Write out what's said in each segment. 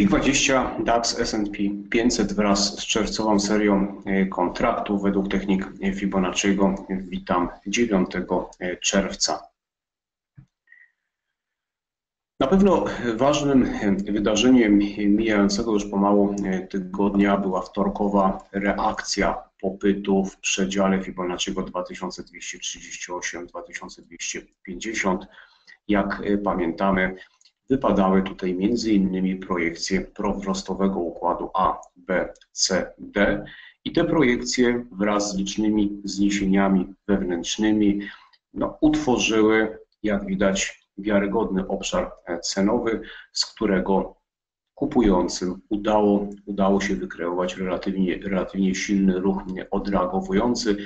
WIG20 DAX S&P 500 wraz z czerwcową serią e, kontraktów według technik Fibonacciego. Witam 9 e, czerwca. Na pewno ważnym wydarzeniem mijającego już pomału e, tygodnia była wtorkowa reakcja popytu w przedziale Fibonacciego 2238-2250. Jak pamiętamy, Wypadały tutaj m.in. projekcje prowzrostowego układu A, B, C, D i te projekcje wraz z licznymi zniesieniami wewnętrznymi no, utworzyły, jak widać, wiarygodny obszar cenowy, z którego kupującym udało, udało się wykreować relatywnie, relatywnie silny ruch odreagowujący.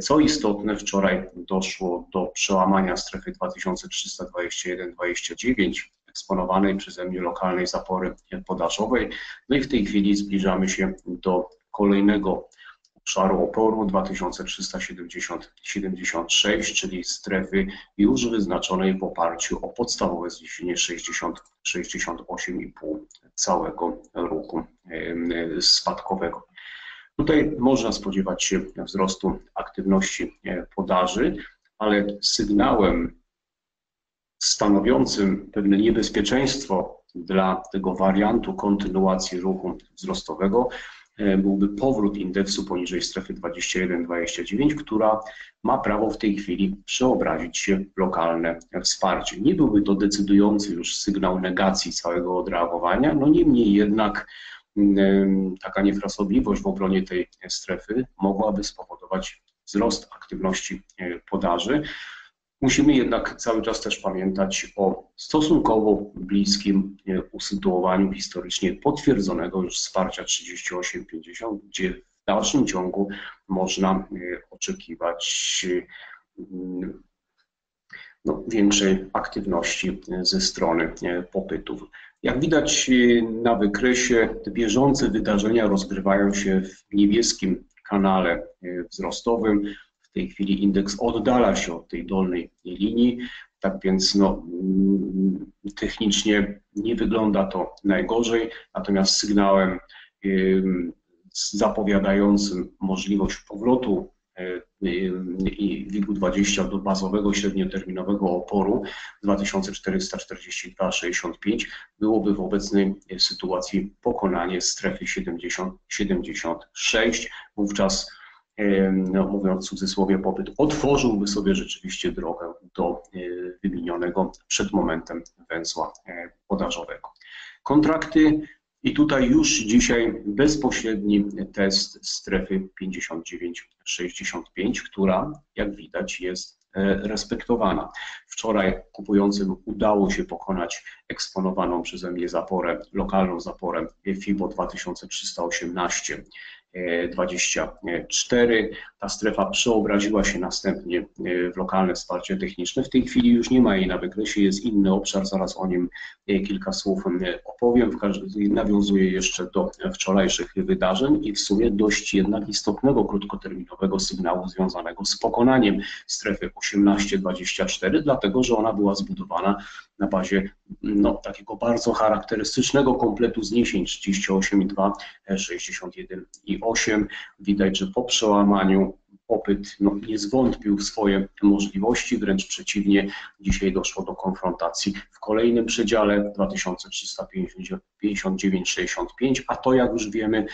Co istotne, wczoraj doszło do przełamania strefy 2321-29 eksponowanej przeze mnie lokalnej zapory podażowej. No i w tej chwili zbliżamy się do kolejnego obszaru oporu 2370-76, czyli strefy już wyznaczonej w oparciu o podstawowe zniesienie 60-68,5 całego ruchu spadkowego. Tutaj można spodziewać się wzrostu aktywności podaży, ale sygnałem stanowiącym pewne niebezpieczeństwo dla tego wariantu kontynuacji ruchu wzrostowego e, byłby powrót indeksu poniżej strefy 21-29, która ma prawo w tej chwili przeobrazić się w lokalne wsparcie. Nie byłby to decydujący już sygnał negacji całego odreagowania, no niemniej jednak mm, taka niefrasobliwość w obronie tej strefy mogłaby spowodować wzrost aktywności e, podaży. Musimy jednak cały czas też pamiętać o stosunkowo bliskim e, usytuowaniu historycznie potwierdzonego już wsparcia 38,50, gdzie w dalszym ciągu można e, oczekiwać mm, no, większej aktywności ze strony e, popytów. Jak widać na wykresie, bieżące wydarzenia rozgrywają się w niebieskim kanale wzrostowym tej chwili indeks oddala się od tej dolnej linii, tak więc no, mm, technicznie nie wygląda to najgorzej, natomiast sygnałem zapowiadającym możliwość powrotu WIG-20 do bazowego średnioterminowego oporu 2442,65 byłoby w obecnej sytuacji pokonanie strefy 70-76. Wówczas no, mówiąc w cudzysłowie, popyt otworzyłby sobie rzeczywiście drogę do e, wymienionego przed momentem węzła e, podażowego. Kontrakty i tutaj już dzisiaj bezpośredni test strefy 59-65, która jak widać jest e, respektowana. Wczoraj kupującym udało się pokonać eksponowaną przeze mnie zaporę, lokalną zaporę FIBO 2318 24. Ta strefa przeobraziła się następnie e, w lokalne wsparcie techniczne. W tej chwili już nie ma jej na wykresie, jest inny obszar, zaraz o nim e, kilka słów opowiem. Nawiązuję jeszcze do wczorajszych wydarzeń i w sumie dość jednak istotnego krótkoterminowego sygnału związanego z pokonaniem strefy 18-24, dlatego że ona była zbudowana na bazie no, takiego bardzo charakterystycznego kompletu zniesień 38,2, 61,8. Widać, że po przełamaniu popyt no, nie zwątpił w swoje możliwości, wręcz przeciwnie, dzisiaj doszło do konfrontacji w kolejnym przedziale 2359,65, a to jak już wiemy e,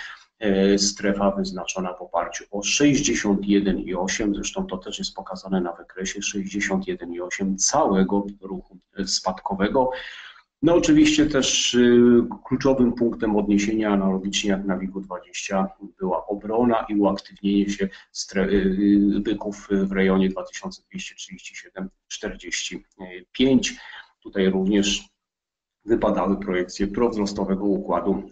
strefa wyznaczona w oparciu o 61,8, zresztą to też jest pokazane na wykresie 61,8 całego ruchu spadkowego. No oczywiście też y, kluczowym punktem odniesienia analogicznie jak na WIG-20 była obrona i uaktywnienie się byków w rejonie 2237-45. Tutaj również wypadały projekcje prowzrostowego układu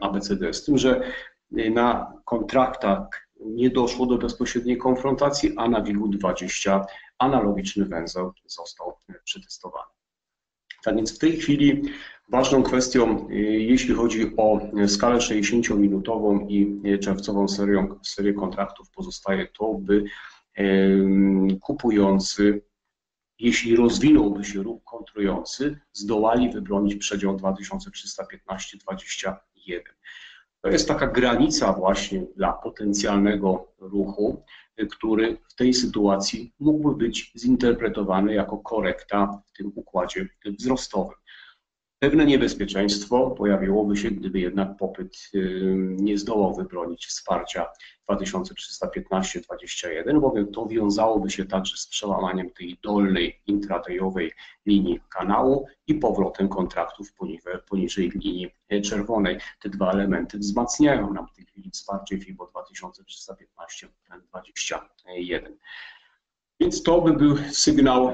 ABCD, z tym, że na kontraktach nie doszło do bezpośredniej konfrontacji, a na WIG-20 analogiczny węzeł został przetestowany. Tak więc w tej chwili ważną kwestią, y, jeśli chodzi o skalę 60-minutową i czerwcową serię, kontraktów pozostaje to, by kupujący jeśli rozwinąłby się ruch kontrujący, zdołali wybronić przedział 2315-21. To jest taka granica właśnie dla potencjalnego ruchu, który w tej sytuacji mógłby być zinterpretowany jako korekta w tym układzie wzrostowym. Pewne niebezpieczeństwo pojawiłoby się, gdyby jednak popyt nie zdołał wybronić wsparcia 2315-21, bowiem to wiązałoby się także z przełamaniem tej dolnej intradayowej linii kanału i powrotem kontraktów poniżej, poniżej linii czerwonej. Te dwa elementy wzmacniają nam w tej chwili wsparcie FIBO 2315-21. Więc to by był sygnał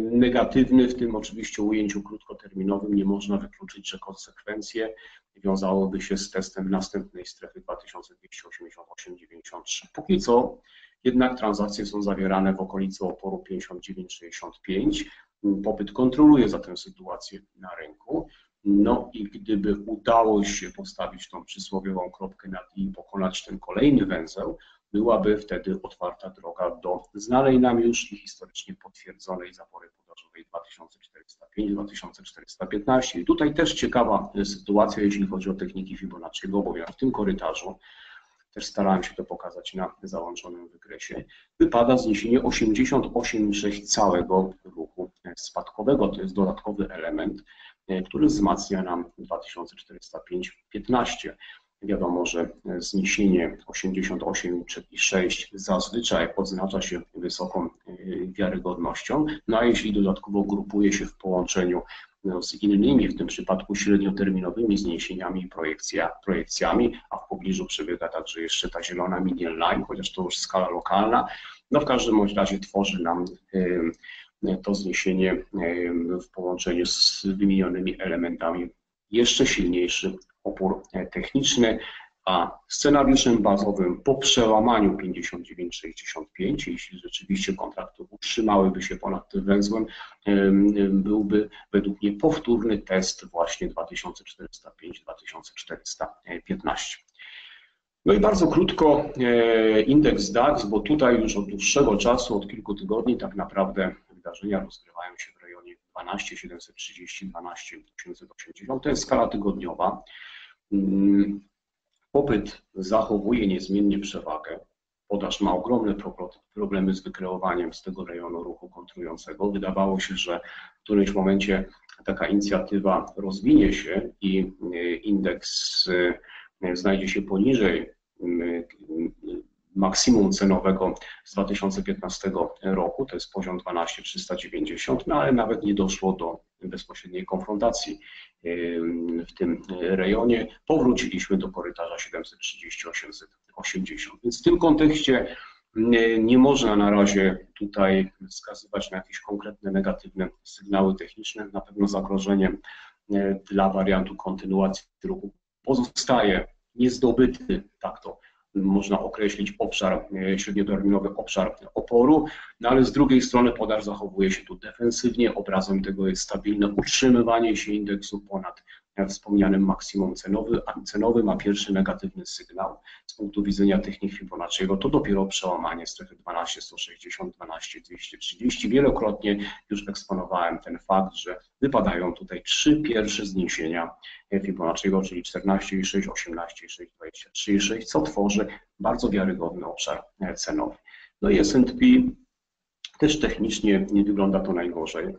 negatywny, w tym oczywiście ujęciu krótkoterminowym nie można wykluczyć, że konsekwencje wiązałyby się z testem następnej strefy 2288-93. Póki co jednak transakcje są zawierane w okolicy oporu 59-65. Popyt kontroluje zatem sytuację na rynku. No i gdyby udało się postawić tą przysłowiową kropkę nad i pokonać ten kolejny węzeł, byłaby wtedy otwarta droga do znanej nam już i historycznie potwierdzonej zapory podażowej 2405-2415. I tutaj też ciekawa sytuacja, jeśli chodzi o techniki Fibonacciego, bowiem w tym korytarzu, też starałem się to pokazać na załączonym wykresie, wypada zniesienie 88,6 całego ruchu spadkowego. To jest dodatkowy element, który wzmacnia nam 2405-15. Wiadomo, że zniesienie 88,6 zazwyczaj oznacza się wysoką y, wiarygodnością, no a jeśli dodatkowo grupuje się w połączeniu no, z innymi, w tym przypadku średnioterminowymi zniesieniami i projekcja, projekcjami, a w pobliżu przebiega także jeszcze ta zielona median line, chociaż to już skala lokalna, no w każdym razie tworzy nam to zniesienie w połączeniu z wymienionymi elementami jeszcze silniejszy opór e, techniczny, a scenariuszem bazowym po przełamaniu 59-65, jeśli rzeczywiście kontrakty utrzymałyby się ponad tym węzłem, byłby według mnie powtórny test właśnie 2405-2415. No i bardzo krótko e, indeks DAX, bo tutaj już od dłuższego czasu, od kilku tygodni tak naprawdę wydarzenia rozgrywają się 12 730, 12 880. To jest skala tygodniowa. Mm, popyt zachowuje niezmiennie przewagę. Podaż ma ogromne problemy z wykreowaniem z tego rejonu ruchu kontrującego. Wydawało się, że w którymś momencie taka inicjatywa rozwinie się i y, indeks y, znajdzie się poniżej y, maksimum cenowego z 2015 roku, to jest poziom 12390, no ale nawet nie doszło do bezpośredniej konfrontacji w tym rejonie. Powróciliśmy do korytarza 730-880. Więc w tym kontekście nie można na razie tutaj wskazywać na jakieś konkretne negatywne sygnały techniczne. Na pewno zagrożeniem dla wariantu kontynuacji ruchu pozostaje niezdobyty, tak to można określić obszar, e, średnioterminowy obszar oporu, no ale z drugiej strony podaż zachowuje się tu defensywnie, obrazem tego jest stabilne utrzymywanie się indeksu ponad wspomnianym maksimum cenowy, cenowym, a pierwszy negatywny sygnał z punktu widzenia technik Fibonacciego to dopiero przełamanie strefy 12 160, 12 230. Wielokrotnie już eksponowałem ten fakt, że wypadają tutaj trzy pierwsze zniesienia Fibonacciego, czyli 14,6, 18,6, 23,6, co tworzy bardzo wiarygodny obszar cenowy. No i S&P też technicznie nie wygląda to najgorzej.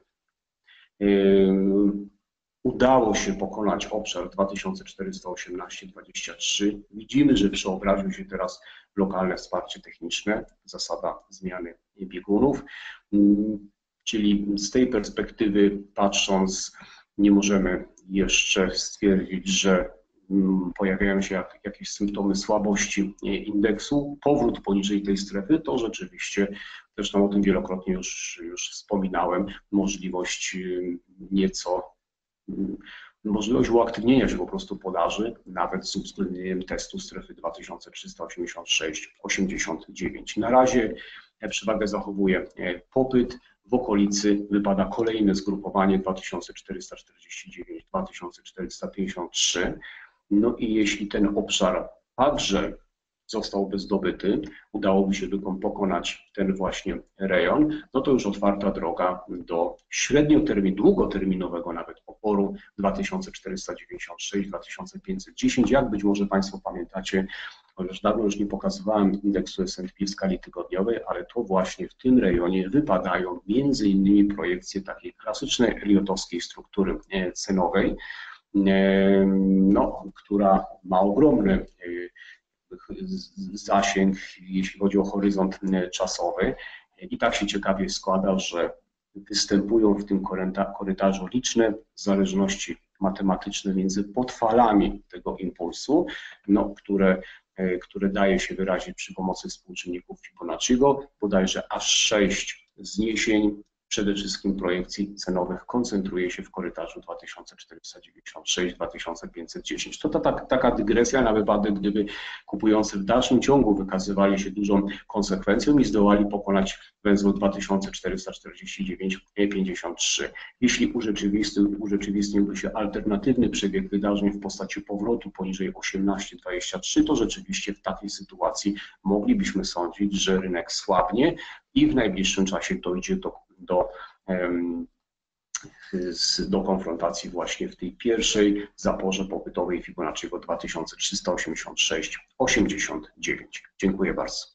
Udało się pokonać obszar 2418-23. Widzimy, że przeobraził się teraz lokalne wsparcie techniczne, zasada zmiany biegunów. Czyli z tej perspektywy patrząc, nie możemy jeszcze stwierdzić, że mm, pojawiają się jakieś symptomy słabości indeksu. Powrót poniżej tej strefy to rzeczywiście, zresztą o tym wielokrotnie już, już wspominałem, możliwość nieco możliwość uaktywnienia się po prostu podaży, nawet z uwzględnieniem testu strefy 2386-89. Na razie przewagę zachowuje e, popyt, w okolicy wypada kolejne zgrupowanie 2449-2453. No i jeśli ten obszar także zostałby zdobyty, udałoby się tylko pokonać ten właśnie rejon, no to już otwarta droga do średniotermin, długoterminowego nawet oporu 2496-2510. Jak być może Państwo pamiętacie, chociaż dawno już nie pokazywałem indeksu S&P w skali tygodniowej, ale to właśnie w tym rejonie wypadają między innymi projekcje takiej klasycznej eliotowskiej struktury e, cenowej, e, no, która ma ogromny e, zasięg, jeśli chodzi o horyzont czasowy. I tak się ciekawie składa, że występują w tym korytarzu liczne zależności matematyczne między podfalami tego impulsu, no, które, które daje się wyrazić przy pomocy współczynników Fibonacciego, bodajże aż sześć zniesień przede wszystkim projekcji cenowych koncentruje się w korytarzu 2496-2510. To ta, ta, taka dygresja na wypadek, gdyby kupujący w dalszym ciągu wykazywali się dużą konsekwencją i zdołali pokonać węzeł 2449-53. Jeśli urzeczywistnił, urzeczywistniłby się alternatywny przebieg wydarzeń w postaci powrotu poniżej 18-23, to rzeczywiście w takiej sytuacji moglibyśmy sądzić, że rynek słabnie i w najbliższym czasie dojdzie do do, do konfrontacji właśnie w tej pierwszej zaporze popytowej Fibonacciego 2386-89. Dziękuję bardzo.